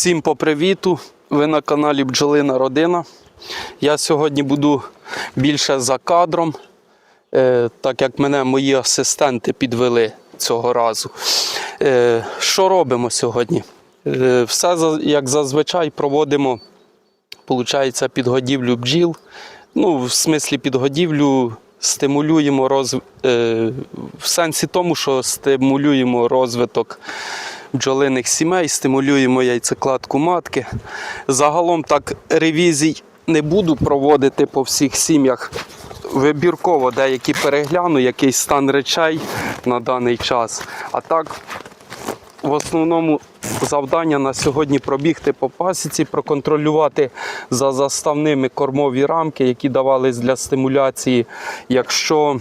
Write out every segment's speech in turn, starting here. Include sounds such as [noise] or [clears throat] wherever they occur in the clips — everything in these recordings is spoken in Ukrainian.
Всім по привіту! Ви на каналі Бджолина Родина. Я сьогодні буду більше за кадром, е, так як мене мої асистенти підвели цього разу. Е, Що робимо сьогодні? Е, Все як зазвичай проводимо получається, підгодівлю бджіл. Ну, в смислі підгодівлю стимулюємо роз... е, в сенсі тому, що стимулюємо розвиток бджолиних сімей, стимулюємо яйцекладку матки. Загалом так ревізій не буду проводити по всіх сім'ях. Вибірково деякі перегляну, який стан речей на даний час. А так в основному завдання на сьогодні пробігти по пасіці, проконтролювати за заставними кормові рамки, які давались для стимуляції. Якщо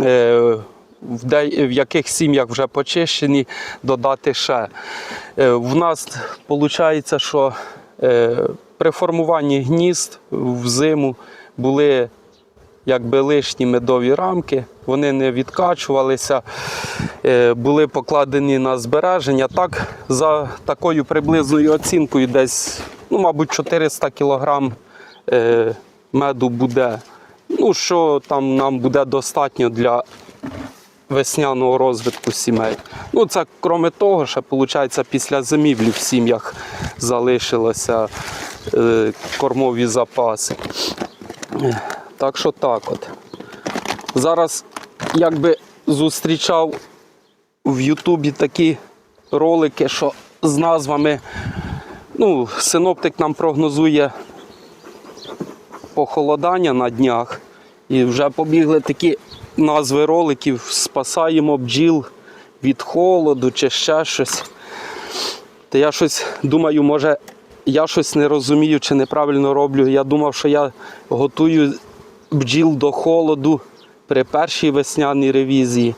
е, в, яких сім'ях вже почищені, додати ще. Е, в нас виходить, що е, при формуванні гнізд в зиму були якби лишні медові рамки, вони не відкачувалися, е, були покладені на збереження. Так, за такою приблизною оцінкою, десь, ну, мабуть, 400 кг меду буде. Ну, що там нам буде достатньо для весняного розвитку сімей. Ну, це крім того, ще виходить, після зимівлі в сім'ях залишилися е, кормові запаси. Так що так от. Зараз якби зустрічав в Ютубі такі ролики, що з назвами. Ну, синоптик нам прогнозує похолодання на днях. І вже побігли такі назви роликів Спасаємо бджіл від холоду чи ще щось. Та я щось думаю, може, я щось не розумію чи неправильно роблю. Я думав, що я готую бджіл до холоду при першій весняній ревізії.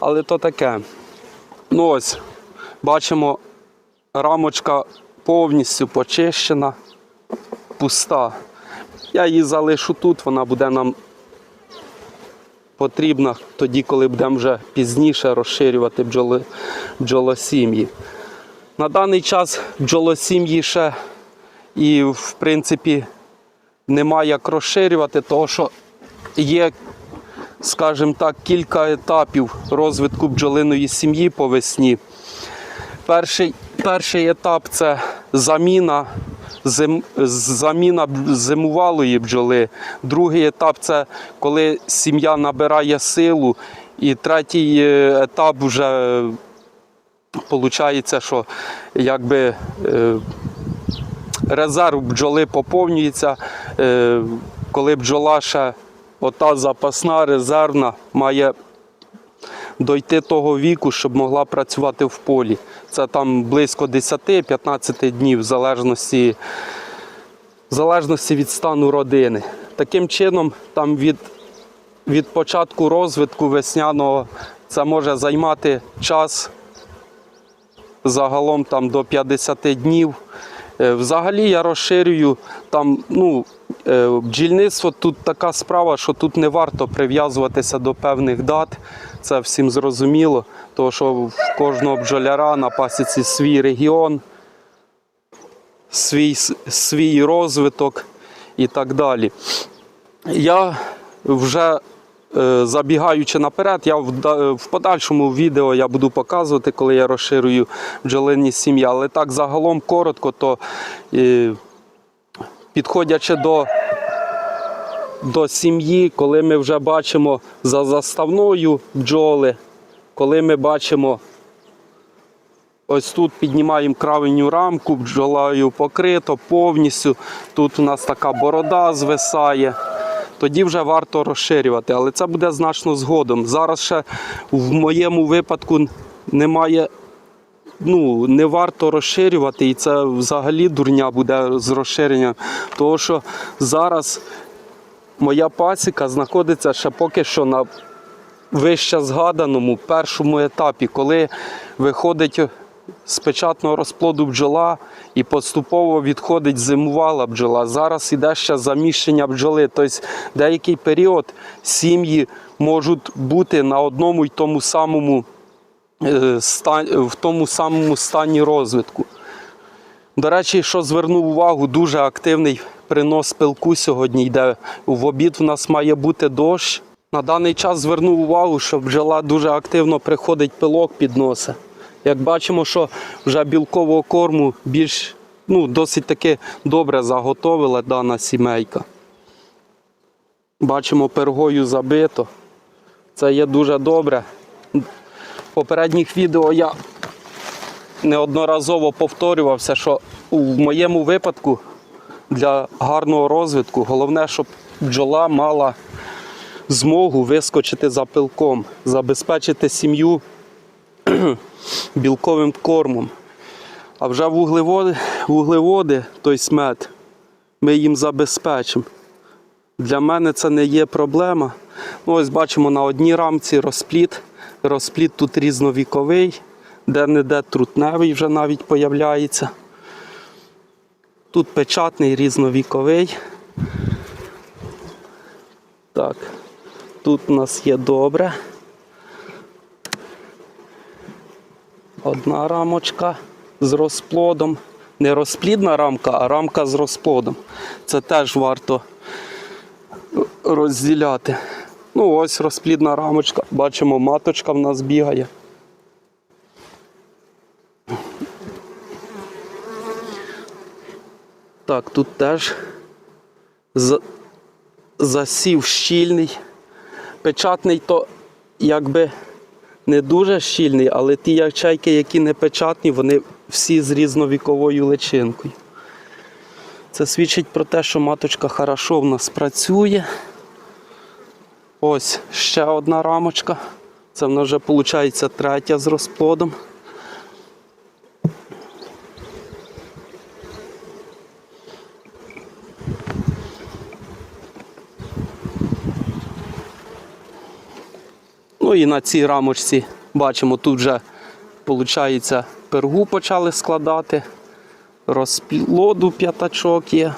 Але то таке. Ну ось, бачимо, рамочка повністю почищена, пуста. Я її залишу тут, вона буде нам потрібна тоді, коли будемо вже пізніше розширювати бджоли, бджолосім'ї. На даний час бджолосім'ї ще і, в принципі, немає як розширювати, тому що є, скажімо так, кілька етапів розвитку бджолиної сім'ї по весні. Перший, перший етап це заміна, зим, заміна зимувалої бджоли. Другий етап це коли сім'я набирає силу. І третій е, етап вже виходить, що якби е, резерв бджоли поповнюється, е, коли бджола ще ота запасна, резервна, має дойти того віку, щоб могла працювати в полі. Це там близько 10-15 днів, в залежності, в залежності від стану родини. Таким чином, там від, від початку розвитку весняного це може займати час загалом там до 50 днів. Е, Взагалі я розширюю там, ну, е, бджільництво тут така справа, що тут не варто прив'язуватися до певних дат. Це всім зрозуміло, тому що в кожного бджоляра на пасіці свій регіон, свій, свій розвиток і так далі. Я вже е, забігаючи наперед, я в, подальшому відео я буду показувати, коли я розширюю бджолині сім'ї. Але так загалом коротко, то е, підходячи до, до сім'ї, коли ми вже бачимо за заставною бджоли, коли ми бачимо Ось тут піднімаємо кравеню рамку, бджолою покрито повністю. Тут у нас така борода звисає. Тоді вже варто розширювати, але це буде значно згодом. Зараз ще в моєму випадку немає, ну, не варто розширювати, і це взагалі дурня буде з розширенням. Тому що зараз моя пасіка знаходиться ще поки що на вище згаданому першому етапі, коли виходить з печатного розплоду бджола і поступово відходить зимувала бджола. Зараз іде ще заміщення бджоли. Тобто деякий період сім'ї можуть бути на одному й тому самому е, в тому самому стані розвитку. До речі, що звернув увагу, дуже активний принос пилку сьогодні йде. В обід в нас має бути дощ. На даний час звернув увагу, що бджола дуже активно приходить пилок підносить. Як бачимо, що вже білкового корму більш ну, досить таки добре заготовила дана сімейка. Бачимо, пергою забито. Це є дуже добре. В попередніх відео я неодноразово повторювався, що в моєму випадку для гарного розвитку головне, щоб бджола мала змогу вискочити за пилком, забезпечити сім'ю [clears throat] білковим кормом. А вже вуглеводи, вуглеводи той смет, ми їм забезпечимо. Для мене це не є проблема. Ну, ось бачимо на одній рамці розпліт. Розпліт тут різновіковий, де-не-де трутневий вже навіть появляється. Тут печатний різновіковий. Так, тут у нас є добре. Одна рамочка з розплодом. Не розплідна рамка, а рамка з розплодом. Це теж варто розділяти. Ну, ось розплідна рамочка. Бачимо, маточка в нас бігає. Так, тут теж засів щільний. Печатний то якби не дуже щільний, але ті ячейки, які не печатні, вони всі з різновіковою личинкою. Це свідчить про те, що маточка хорошо в нас працює. Ось ще одна рамочка. Це в нас вже виходить третя з розплодом. Ну і на цій рамочці бачимо, тут вже виходить, пергу почали складати, розплоду п'ятачок є.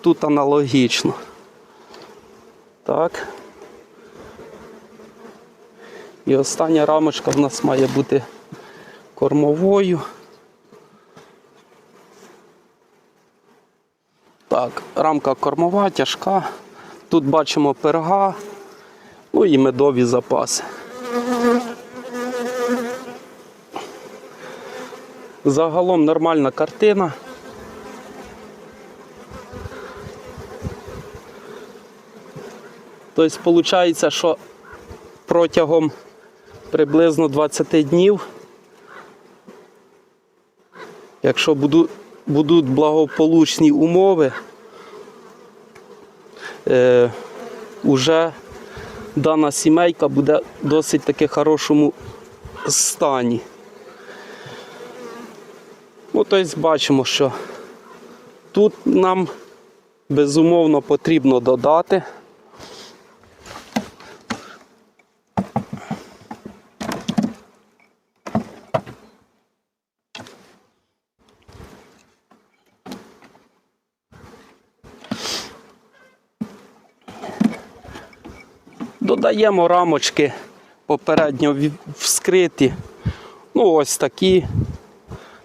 Тут аналогічно. Так. І остання рамочка в нас має бути кормовою. Так, рамка кормова, тяжка. Тут бачимо перга, ну і медові запаси. Загалом нормальна картина. Тобто, виходить, що протягом приблизно 20 днів, якщо буду- будуть благополучні умови, е, уже дана сімейка буде в досить таки хорошому стані. Ну, тобто бачимо, що тут нам безумовно потрібно додати. Додаємо рамочки попередньо вскриті. Ну, ось такі.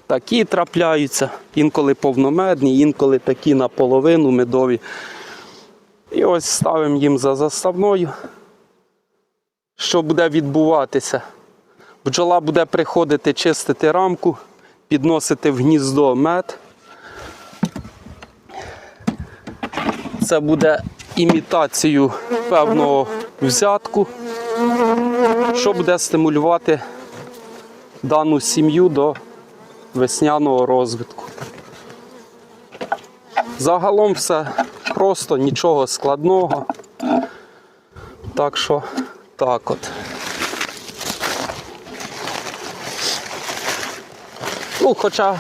Такі трапляються, інколи повномедні, інколи такі наполовину медові. І ось ставимо їм за заставною. Що буде відбуватися? Бджола буде приходити чистити рамку, підносити в гніздо мед. Це буде імітацією певного взятку, що буде стимулювати дану сім'ю до весняного розвитку. Загалом все просто, нічого складного. Так що так от. Ну, хоча,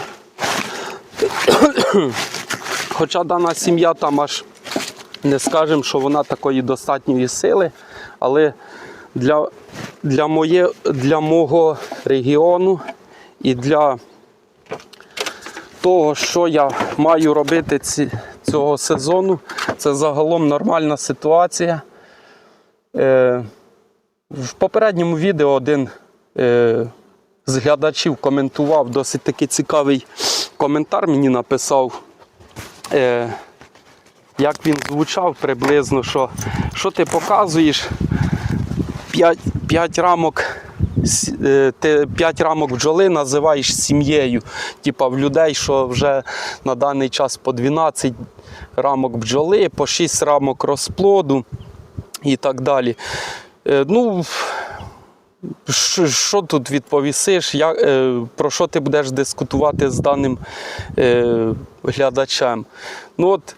[coughs] хоча дана сім'я там аж не скажемо, що вона такої достатньої сили, але для, для, моє, для мого регіону і для того, що я маю робити ці, цього сезону, це загалом нормальна ситуація. Е, в попередньому відео один е, з глядачів коментував досить таки цікавий коментар мені написав, е, як він звучав приблизно, що, що ти показуєш 5, 5 рамок. е, Ти 5 рамок бджоли називаєш сім'єю. Типа в людей, що вже на даний час по 12 рамок бджоли, по 6 рамок розплоду і так далі. Е, Ну, що, тут відповісиш? Я, е, про що ти будеш дискутувати з даним е, глядачем? Ну от,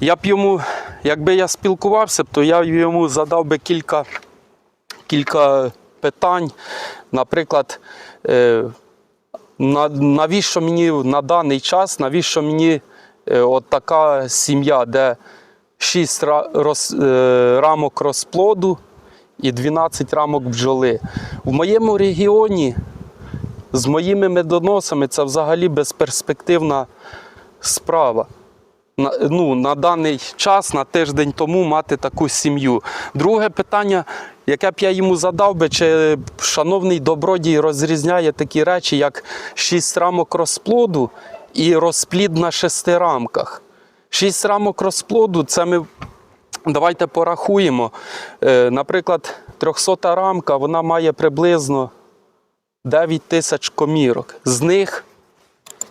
я б йому, якби я спілкувався, то я б йому задав би кілька, кілька питань. Наприклад, е, навіщо мені на даний час, навіщо мені е, от така сім'я, де 6 ра, роз, е, рамок розплоду і 12 рамок бджоли. В моєму регіоні з моїми медоносами це взагалі безперспективна справа. На, ну, на даний час, на тиждень тому мати таку сім'ю. Друге питання, яке б я йому задав би, чи шановний добродій розрізняє такі речі, як 6 рамок розплоду і розплід на шести рамках. 6 рамок розплоду це ми Давайте порахуємо. Е, Наприклад, 300 рамка вона має приблизно 9 тисяч комірок. З них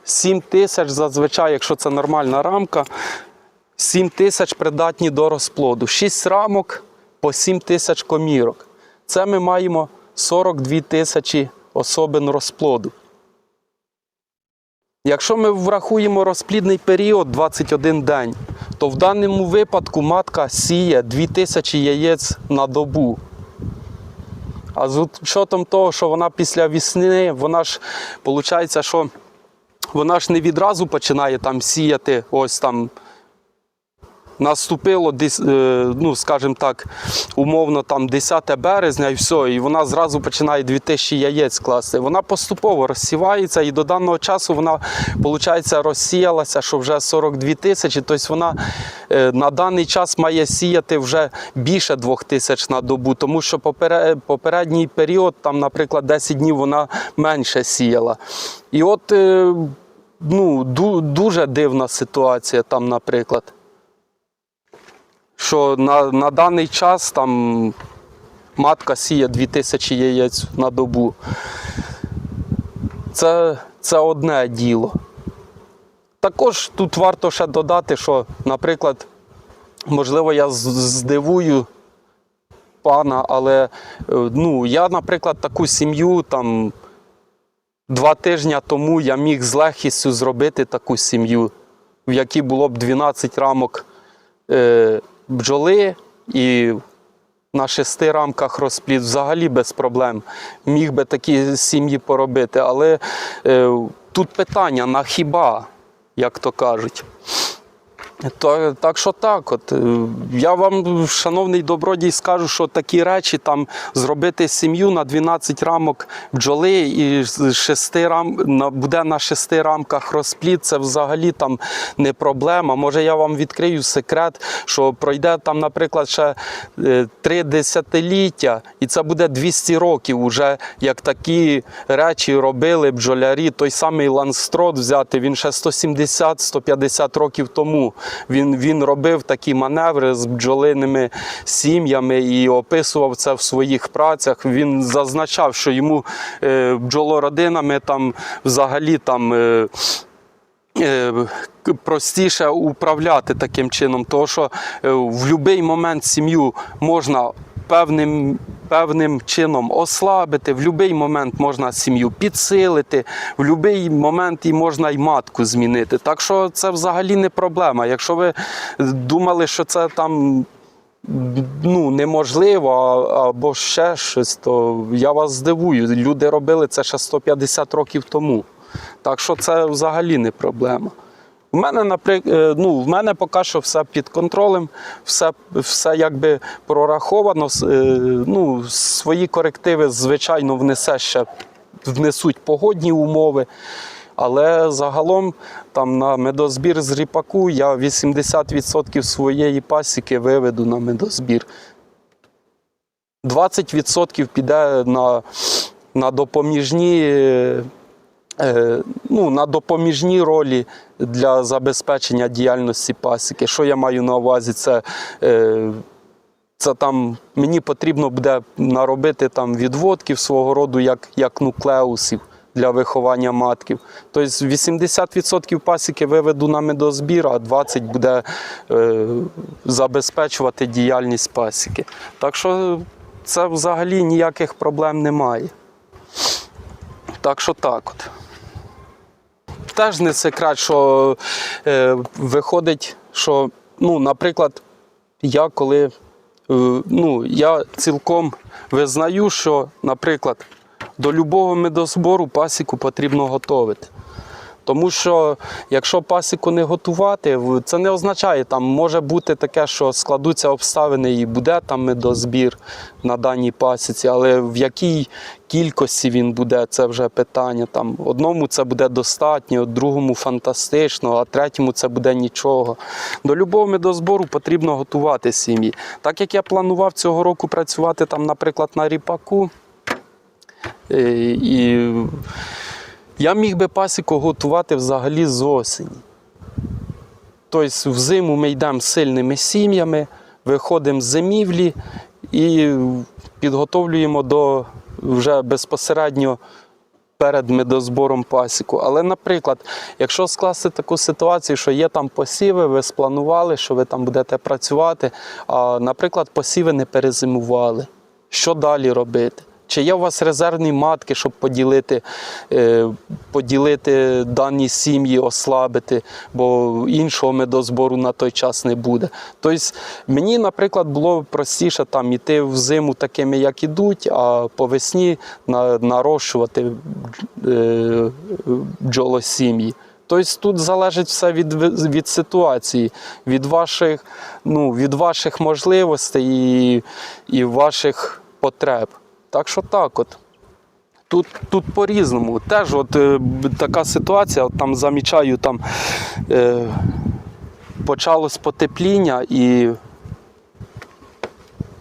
7 тисяч зазвичай, якщо це нормальна рамка, 7 тисяч придатні до розплоду. 6 рамок по 7 тисяч комірок. Це ми маємо 42 тисячі особин розплоду. Якщо ми врахуємо розплідний період 21 день, то в даному випадку матка сіє 2000 яєць на добу. А з учетом того, що вона після весни, вона ж виходить, що вона ж не відразу починає там сіяти ось там. Наступило е, ну, скажімо так, умовно там 10 березня і все, і вона зразу починає 2000 яєць класти. Вона поступово розсівається, і до даного часу вона, виходить, розсіялася, що вже 42 тисячі. Тобто вона е, на даний час має сіяти вже більше 2 тисяч на добу, тому що попередній період, там, наприклад, 10 днів вона менше сіяла. І от е, ну, дуже дивна ситуація там, наприклад що на, на даний час там матка сіє 2000 яєць на добу. Це, це одне діло. Також тут варто ще додати, що, наприклад, можливо, я здивую пана, але е, ну, я, наприклад, таку сім'ю там два тижні тому я міг з легкістю зробити таку сім'ю, в якій було б 12 рамок е, бджоли і на шести рамках розплід взагалі без проблем. Міг би такі сім'ї поробити. Але е, тут питання на хіба, як то кажуть. То, так що так, от е, я вам, шановний добродій, скажу, що такі речі там зробити сім'ю на 12 рамок бджоли і з шести рам на буде на шести рамках розплід, це взагалі там не проблема. Може, я вам відкрию секрет, що пройде там, наприклад, ще е, три десятиліття, і це буде 200 років, уже як такі речі робили бджолярі. Той самий ланстрот взяти, він ще 170-150 років тому. Він, він робив такі маневри з бджолиними сім'ями і описував це в своїх працях. Він зазначав, що йому е, бджолородинами там взагалі там. Е, е, простіше управляти таким чином, тому що е, в будь-який момент сім'ю можна певним, певним чином ослабити, в будь-який момент можна сім'ю підсилити, в будь-який момент і можна й матку змінити. Так що це взагалі не проблема. Якщо ви думали, що це там. Ну, неможливо або ще щось, то я вас здивую. Люди робили це ще 150 років тому. Так що це взагалі не проблема. В мене, наприклад, ну, в мене поки що все під контролем, все, все якби прораховано. Е, Ну, свої корективи, звичайно, внесе ще, внесуть погодні умови. Але загалом там на медозбір з ріпаку я 80% своєї пасіки виведу на медозбір. 20% піде на, на допоміжні е, е, ну, на допоміжні ролі для забезпечення діяльності пасіки. Що я маю на увазі? Це е, це там мені потрібно буде наробити там відводків свого роду, як, як нуклеусів для виховання матків. Тобто 80% пасіки виведу на медозбір, а 20% буде е, забезпечувати діяльність пасіки. Так що це взагалі ніяких проблем немає. Так що так от. Теж не секрет, що е, виходить, що, ну, наприклад, я коли е, ну, я цілком визнаю, що, наприклад, до любого медозбору пасіку потрібно готувати. Тому що якщо пасіку не готувати, це не означає, там може бути таке, що складуться обставини і буде там медозбір на даній пасіці, але в якій кількості він буде, це вже питання. Там одному це буде достатньо, другому фантастично, а третьому це буде нічого. До любого медозбору потрібно готувати сім'ї. Так як я планував цього року працювати там, наприклад, на ріпаку. е, І я міг би пасіку готувати взагалі з осені. Тобто взиму ми йдемо сильними сім'ями, виходимо з зимівлі і підготовлюємо до вже безпосередньо перед медозбором пасіку. Але, наприклад, якщо скласти таку ситуацію, що є там посіви, ви спланували, що ви там будете працювати, а, наприклад, посіви не перезимували. Що далі робити? Чи є у вас резервні матки, щоб поділити, е, поділити дані сім'ї, ослабити, бо іншого медозбору на той час не буде. Тобто мені, наприклад, було простіше там іти в зиму такими, як ідуть, а по весні нарощувати е, бджолосім'ї. Тобто тут залежить все від, від ситуації, від ваших, ну, від ваших можливостей і, і ваших потреб. Так що так от. Тут, тут по-різному. Теж от е, така ситуація, от там замічаю, там е, почалось потепління і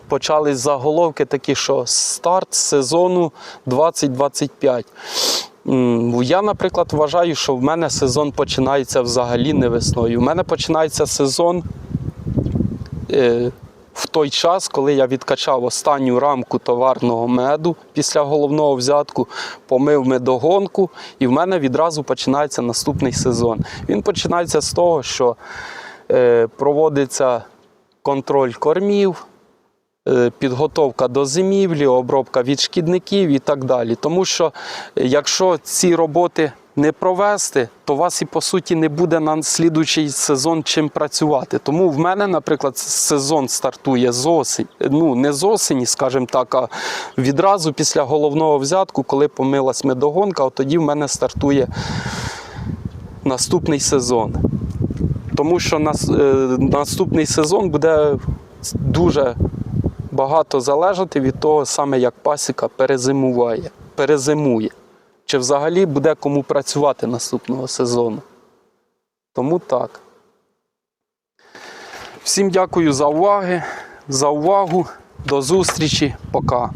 почались заголовки такі, що старт сезону 2025. Я, наприклад, вважаю, що в мене сезон починається взагалі не весною. У мене починається сезон е, в той час, коли я відкачав останню рамку товарного меду після головного взятку, помив медогонку, і в мене відразу починається наступний сезон. Він починається з того, що е, проводиться контроль кормів. е, Підготовка до зимівлі, обробка від шкідників і так далі. Тому що якщо ці роботи не провести, то у вас і по суті не буде на слідуючий сезон чим працювати. Тому в мене, наприклад, сезон стартує з осені. Ну не з осені, скажімо так, а відразу після головного взятку, коли помилась медогонка, от тоді в мене стартує наступний сезон. Тому що нас, е, наступний сезон буде дуже багато залежати від того, саме як пасіка перезимуває, перезимує. Чи взагалі буде кому працювати наступного сезону. Тому так. Всім дякую за уваги, за увагу. До зустрічі. Пока.